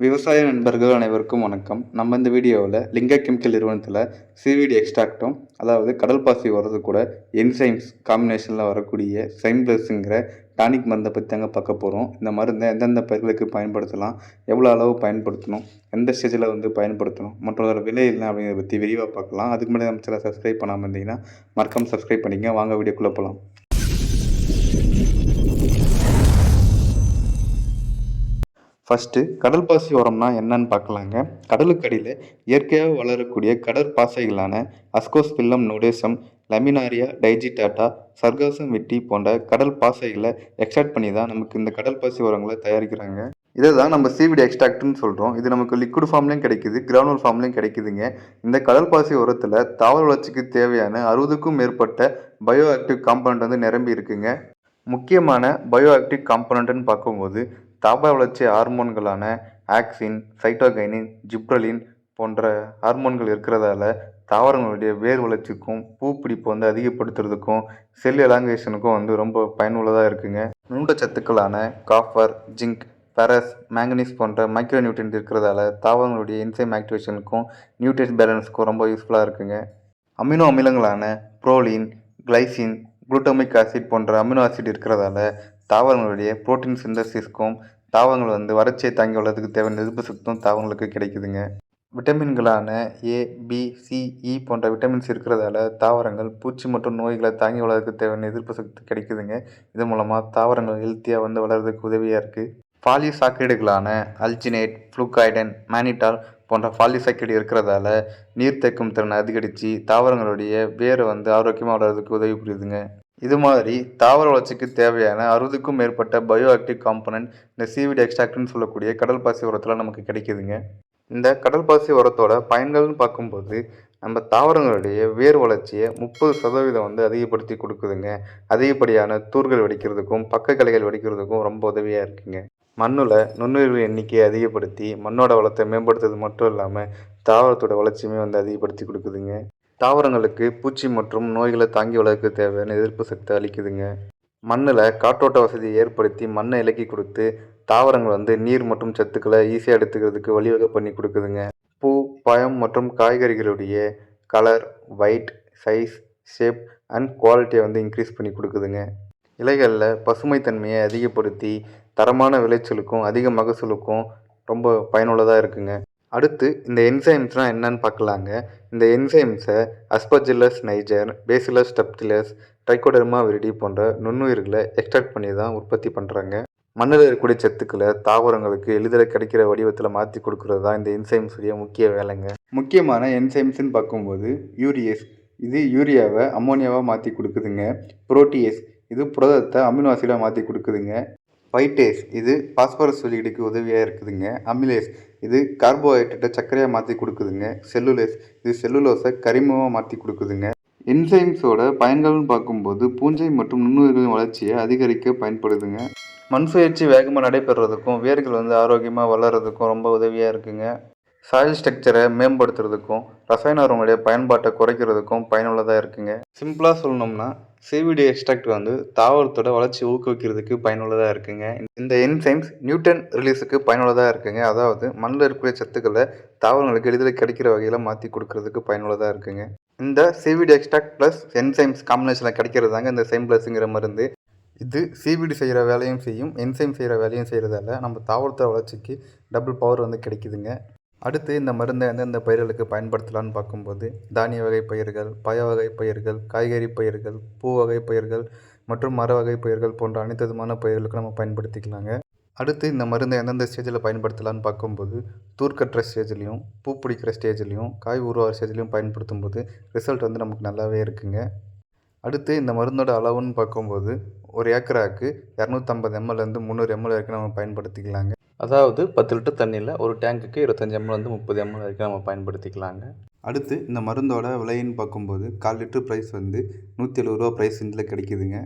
விவசாய நண்பர்கள் அனைவருக்கும் வணக்கம். நம்ம இந்த வீடியோவில் லிங்க கெமிக்கல் நிறுவனத்தில் சிவிடி எக்ஸ்ட்ராக்டும் அதாவது கடல் பாசி வர்றது கூட என்சைம்ஸ் காம்பினேஷனில் வரக்கூடிய சைம்ப்ளஸுங்கிற டானிக் மருந்தை பற்றி தாங்க பார்க்க போகிறோம் இந்த மருந்தை எந்தெந்த பயிர்களுக்கு பயன்படுத்தலாம் எவ்வளோ அளவு பயன்படுத்தணும் எந்த ஸ்டேஜில் வந்து பயன்படுத்தணும் மற்றதோட விலை இல்லை அப்படிங்கிறத பற்றி விரிவாக பார்க்கலாம். அதுக்கு முன்னாடி நம்ம சில சப்ஸ்கிரைப் பண்ணாமல் இருந்தீங்கன்னா மறக்காமல் சப்ஸ்கிரைப் பண்ணிங்க வாங்க வீடியோக்குள்ளே போகலாம் ஃபஸ்ட்டு கடல் பாசி உரம்னா என்னன்னு பார்க்கலாங்க. கடலுக்கு அடியில் இயற்கையாக வளரக்கூடிய கடற்பாசைகளான அஸ்கோஸ்பில்லம் நுடேசம் லமினாரியா டைஜிடாட்டா சர்காசம் வெட்டி போன்ற கடல் பாசைகளை எக்ஸ்ட்ராக்ட் பண்ணி தான் நமக்கு இந்த கடல் பாசி உரங்களை தயாரிக்கிறாங்க. இதை தான் நம்ம சிவிடி எக்ஸ்ட்ராக்ட்னு சொல்கிறோம் இது நமக்கு லிக்விட் ஃபார்ம்லேயும் கிடைக்குது கிரானுவல் ஃபார்ம்லேயும் கிடைக்குதுங்க. இந்த கடல் பாசி உரத்தில் தாவர வளர்ச்சிக்கு தேவையான அறுபதுக்கும் மேற்பட்ட பயோ ஆக்டிவ் காம்பனண்ட் வந்து நிரம்பி இருக்குங்க. முக்கியமான பயோ ஆக்டிவ் காம்பனண்ட்னு பார்க்கும்போது தாவர வளர்ச்சி ஹார்மோன்களான ஆக்சின் சைட்டோகைனின் ஜிப்ரலின் போன்ற ஹார்மோன்கள் இருக்கிறதால தாவரங்களுடைய வேர் வளர்ச்சிக்கும் பூ பிடிப்பு வந்து அதிகப்படுத்துறதுக்கும் செல் எலாங்கேஷனுக்கும் வந்து ரொம்ப பயனுள்ளதாக இருக்குங்க. நுண்டச்சத்துக்களான காப்பர் ஜிங்க் ஃபெரஸ் மேங்கனீஸ் போன்ற மைக்ரோ நியூட்ரியன்ட் இருக்கிறதால தாவரங்களுடைய என்சைம் ஆக்டிவேஷனுக்கும் நியூட்ரியன்ஸ் பேலன்ஸுக்கும் ரொம்ப யூஸ்ஃபுல்லாக இருக்குங்க. அமினோ அமிலங்களான புரோலின் கிளைசின் குளுட்டமிக் ஆசிட் போன்ற அமினோ ஆசிட் இருக்கிறதால தாவரங்களுடைய புரோட்டீன் சிந்தசிஸ்க்கும் தாவரங்கள் வந்து வறட்சியை தாங்கி வளர்றதுக்கு தேவையான எதிர்ப்பு சக்தியும் தாவரங்களுக்கு கிடைக்குதுங்க. விட்டமின்களான ஏ பி சி இ போன்ற விட்டமின்ஸ் இருக்கிறதால தாவரங்கள் பூச்சி மற்றும் நோய்களை தாங்கி வளர்றதுக்கு தேவையான எதிர்ப்பு சக்தி கிடைக்குதுங்க. இது மூலமாக தாவரங்கள் ஹெல்த்தியாக வந்து வளர்றதுக்கு உதவியாக இருக்குது பாலிசாக்கைடுகளான அல்ஜினேட் ஃப்ளூகாய்டன் மேனிட்டால் போன்ற பாலிசாக்கைடு இருக்கிறதால நீர் தேக்கும் திறனை அதிகரித்து தாவரங்களுடைய வேரை வந்து ஆரோக்கியமாக வளர்றதுக்கு உதவி புரியுதுங்க. இது மாதிரி தாவர வளர்ச்சிக்கு தேவையான அறுபதுக்கும் மேற்பட்ட பயோ ஆக்டிவ் காம்பனன்ட் இந்த சிவிடி எக்ஸ்ட்ராக்ட்னு சொல்லக்கூடிய கடல் பாசி உரத்தில் நமக்கு கிடைக்குதுங்க. இந்த கடல் பாசி உரத்தோட பயன்கள்னு பார்க்கும்போது நம்ம தாவரங்களுடைய வேர் வளர்ச்சியை முப்பது சதவீதம் வந்து அதிகப்படுத்தி கொடுக்குதுங்க. அதிகப்படியான தூர்கள் வெடிக்கிறதுக்கும் பக்க கலைகள் வெடிக்கிறதுக்கும் ரொம்ப உதவியாக இருக்குங்க. மண்ணில் நுண்ணுயிர்கள் எண்ணிக்கையை அதிகப்படுத்தி மண்ணோட வளத்தை மேம்படுத்துறது மட்டும் இல்லாமல் தாவரத்தோட வளர்ச்சியுமே வந்து அதிகப்படுத்தி கொடுக்குதுங்க. தாவரங்களுக்கு பூச்சி மற்றும் நோய்களை தாங்கி வளர்க்க தேவையான எதிர்ப்பு சக்தி அளிக்குதுங்க. மண்ணில் காற்றோட்ட வசதியை ஏற்படுத்தி மண்ணை இலக்கி கொடுத்து தாவரங்கள் வந்து நீர் மற்றும் சத்துக்களை ஈஸியாக எடுத்துக்கிறதுக்கு வழிவகை பண்ணி கொடுக்குதுங்க. பூ பழம் மற்றும் காய்கறிகளுடைய colour white size shape and குவாலிட்டியை வந்து இன்க்ரீஸ் பண்ணி கொடுக்குதுங்க. இலைகளில் பசுமைத்தன்மையை அதிகப்படுத்தி தரமான விளைச்சலுக்கும் அதிக மகசூலுக்கும் ரொம்ப பயனுள்ளதாக இருக்குங்க. அடுத்து இந்த என்சைம்ஸ்னால் என்னன்னு பார்க்கலாங்க. இந்த என்சைம்ஸை Aspergillus niger Bacillus subtilis Trichoderma viride போன்ற நுண்ணுயிர்களை எக்ஸ்ட்ராக்ட் பண்ணி தான் உற்பத்தி பண்ணுறாங்க மண்ணில் இருக்கக்கூடிய சத்துக்களை தாவரங்களுக்கு எளிதில் கிடைக்கிற வடிவத்தில் மாற்றி கொடுக்குறது தான் இந்த என்சைம்ஸுடைய முக்கிய வேலைங்க. முக்கியமான என்சைம்ஸ்ன்னு பார்க்கும்போது யூரியஸ் இது யூரியாவை அம்மோனியாவாக மாற்றி கொடுக்குதுங்க. புரோட்டியஸ் இது புரதத்தை அமினோ ஆசிடாக மாற்றி கொடுக்குதுங்க. பைட்டேஸ் இது பாஸ்பரஸ் வெளியீடுக்கு உதவியாக இருக்குதுங்க. அமிலேஸ் இது கார்போஹைட்ரேட்டை சர்க்கரையாக மாற்றி கொடுக்குதுங்க. செல்லுலேஸ் இது செல்லுலோஸை கரிமமாக மாற்றி கொடுக்குதுங்க. என்சைம்ஸோட பயன்கள்னு பார்க்கும்போது பூஞ்சை மற்றும் நுண்ணுயிர்களின் வளர்ச்சியை அதிகரிக்க பயன்படுதுங்க. மண் சுழற்சி வேகமாக நடைபெறதுக்கும் வேர்கள் வந்து ஆரோக்கியமாக வளர்கிறதுக்கும் ரொம்ப உதவியாக இருக்குங்க. சாயில் ஸ்ட்ரக்சரை மேம்படுத்துறதுக்கும் ரசாயன உரங்களுடைய பயன்பாட்டை குறைக்கிறதுக்கும் பயனுள்ளதாக இருக்குங்க. சிம்பிளாக சொல்லணும்னா சிவிடி எக்ஸ்ட்ராக்ட் வந்து தாவரத்தோட வளர்ச்சி ஊக்குவிக்கிறதுக்கு பயனுள்ளதாக இருக்குங்க. இந்த என்சைம்ஸ் நியூட்டன் ரிலீஸுக்கு பயனுள்ளதாக இருக்குங்க. அதாவது மண்ணில் இருக்கக்கூடிய சத்துக்களை தாவரங்களுக்கு எளிதில் கிடைக்கிற வகையில் மாற்றி கொடுக்கறதுக்கு பயனுள்ளதாக இருக்குங்க. இந்த சிவிடி எக்ஸ்ட்ராக்ட் ப்ளஸ் என்சைம்ஸ் காம்பினேஷனில் கிடைக்கிறது தாங்க இந்த சைம் ப்ளஸ்ங்கிற மருந்து. இது சிபிடி செய்கிற வேலையும் செய்யும் என்சைம் செய்கிற வேலையும் செய்கிறதால நம்ம தாவரத்தோட வளர்ச்சிக்கு டபுள் பவர் வந்து கிடைக்குதுங்க. அடுத்து இந்த மருந்தை எந்தெந்த பயிர்களுக்கு பயன்படுத்தலான்னு பார்க்கும்போது தானிய வகை பயிர்கள் பய வகை பயிர்கள் காய்கறி பயிர்கள் பூ வகை பயிர்கள் மற்றும் மர வகை பயிர்கள் போன்ற அனைத்து விதமான பயிர்களுக்கு நம்ம பயன்படுத்திக்கலாங்க. அடுத்து இந்த மருந்தை எந்தெந்த ஸ்டேஜில் பயன்படுத்தலான்னு பார்க்கும்போது தூர்க்கட்டுற ஸ்டேஜ்லேயும் பூ பிடிக்கிற ஸ்டேஜ்லேயும் காய் உருவாகிற ஸ்டேஜ்லேயும் பயன்படுத்தும் போது ரிசல்ட் வந்து நமக்கு நல்லாவே இருக்குங்க. அடுத்து இந்த மருந்தோட அளவுன்னு பார்க்கும்போது ஒரு ஏக்கராக்கு இரநூத்தம்பது எம்எல்லேருந்து முந்நூறு எம்எல் வரைக்கும் நம்ம பயன்படுத்திக்கலாங்க. அதாவது பத்து லிட்டர் தண்ணியில் ஒரு டேங்குக்கு இருபத்தஞ்சி எம்எல் வந்து முப்பது எம்எல் வரைக்கும் நம்ம பயன்படுத்திக்கலாங்க. அடுத்து இந்த மருந்தோட விலைன்னு பார்க்கும்போது கால் லிட்டர் ப்ரைஸ் வந்து நூற்றி எழுபது ரூபா ப்ரைஸ் இதில் கிடைக்குதுங்க.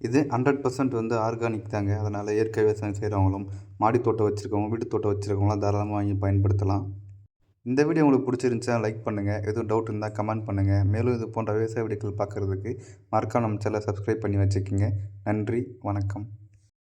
இது ஹண்ட்ரட் பர்சன்ட் வந்து ஆர்கானிக் தாங்க. அதனால் இயற்கை விவசாயம் செய்கிறவங்களும் மாடி தோட்டம் வச்சுருக்கவங்க வீட்டு தோட்டம் வச்சுருக்கவங்களாம் தாராளமாக வாங்கி பயன்படுத்தலாம். இந்த வீடியோ உங்களுக்கு பிடிச்சிருந்துச்சா லைக் பண்ணுங்கள் எதுவும் டவுட் இருந்தால் கமெண்ட் பண்ணுங்கள் மேலும் இது போன்ற விவசாய வீடியோக்கள் பார்க்குறதுக்கு மறக்காம நம்ம சேனலை சப்ஸ்கிரைப் பண்ணி வச்சுக்கோங்க. நன்றி வணக்கம்.